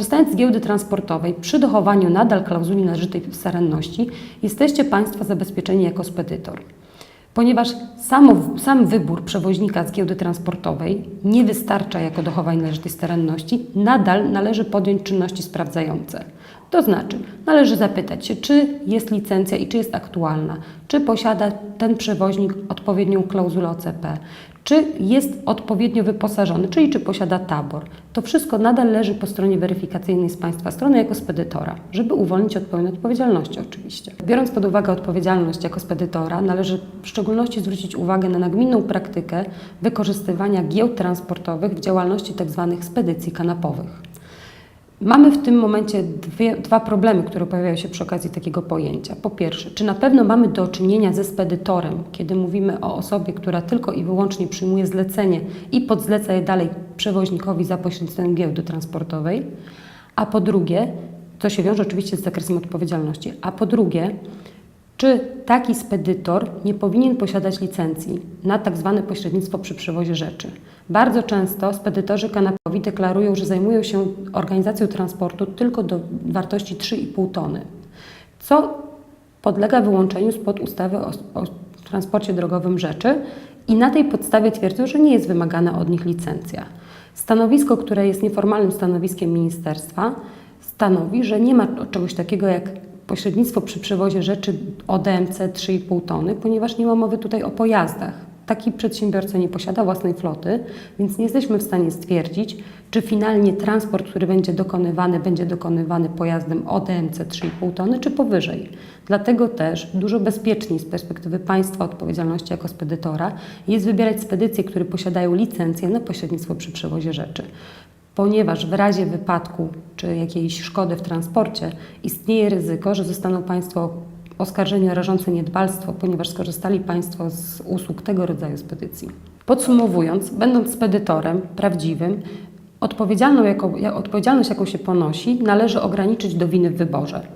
Korzystając z giełdy transportowej, przy dochowaniu nadal klauzuli należytej staranności, jesteście Państwo zabezpieczeni jako spedytor. Ponieważ sam wybór przewoźnika z giełdy transportowej nie wystarcza jako dochowanie należytej staranności, nadal należy podjąć czynności sprawdzające. To znaczy, należy zapytać się, czy jest licencja i czy jest aktualna, czy posiada ten przewoźnik odpowiednią klauzulę OCP, czy jest odpowiednio wyposażony, czyli czy posiada tabor. To wszystko nadal leży po stronie weryfikacyjnej z Państwa strony jako spedytora, żeby uwolnić od pełnej odpowiedzialności oczywiście. Biorąc pod uwagę odpowiedzialność jako spedytora, należy w szczególności zwrócić uwagę na nagminną praktykę wykorzystywania giełd transportowych w działalności tzw. spedycji kanapowych. Mamy w tym momencie dwie, dwa problemy, które pojawiają się przy okazji takiego pojęcia. Po pierwsze, czy na pewno mamy do czynienia ze spedytorem, kiedy mówimy o osobie, która tylko i wyłącznie przyjmuje zlecenie i podzleca je dalej przewoźnikowi za pośrednictwem giełdy transportowej? A po drugie, to się wiąże oczywiście z zakresem odpowiedzialności, a po drugie, czy taki spedytor nie powinien posiadać licencji na tak zwane pośrednictwo przy przewozie rzeczy? Bardzo często spedytorzy kanapowi deklarują, że zajmują się organizacją transportu tylko do wartości 3,5 tony, co podlega wyłączeniu spod ustawy o, o transporcie drogowym rzeczy i na tej podstawie twierdzą, że nie jest wymagana od nich licencja. Stanowisko, które jest nieformalnym stanowiskiem ministerstwa, stanowi, że nie ma czegoś takiego jak pośrednictwo przy przewozie rzeczy o DMC 3,5 tony, ponieważ nie ma mowy tutaj o pojazdach. Taki przedsiębiorca nie posiada własnej floty, więc nie jesteśmy w stanie stwierdzić, czy finalnie transport, który będzie dokonywany, będzie dokonywany pojazdem o DMC 3,5 tony, czy powyżej. Dlatego też dużo bezpieczniej z perspektywy państwa odpowiedzialności jako spedytora jest wybierać spedycje, które posiadają licencję na pośrednictwo przy przewozie rzeczy ponieważ w razie wypadku czy jakiejś szkody w transporcie istnieje ryzyko, że zostaną Państwo oskarżeni o rażące niedbalstwo, ponieważ skorzystali Państwo z usług tego rodzaju spedycji. Podsumowując, będąc spedytorem prawdziwym, odpowiedzialność, jaką się ponosi, należy ograniczyć do winy w wyborze.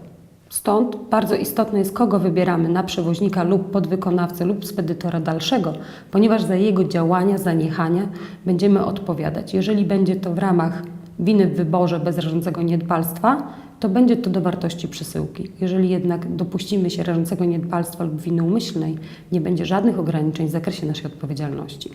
Stąd bardzo istotne jest, kogo wybieramy na przewoźnika lub podwykonawcę lub spedytora dalszego, ponieważ za jego działania, zaniechania będziemy odpowiadać. Jeżeli będzie to w ramach winy w wyborze bez rażącego niedbalstwa, to będzie to do wartości przesyłki. Jeżeli jednak dopuścimy się rażącego niedbalstwa lub winy umyślnej, nie będzie żadnych ograniczeń w zakresie naszej odpowiedzialności.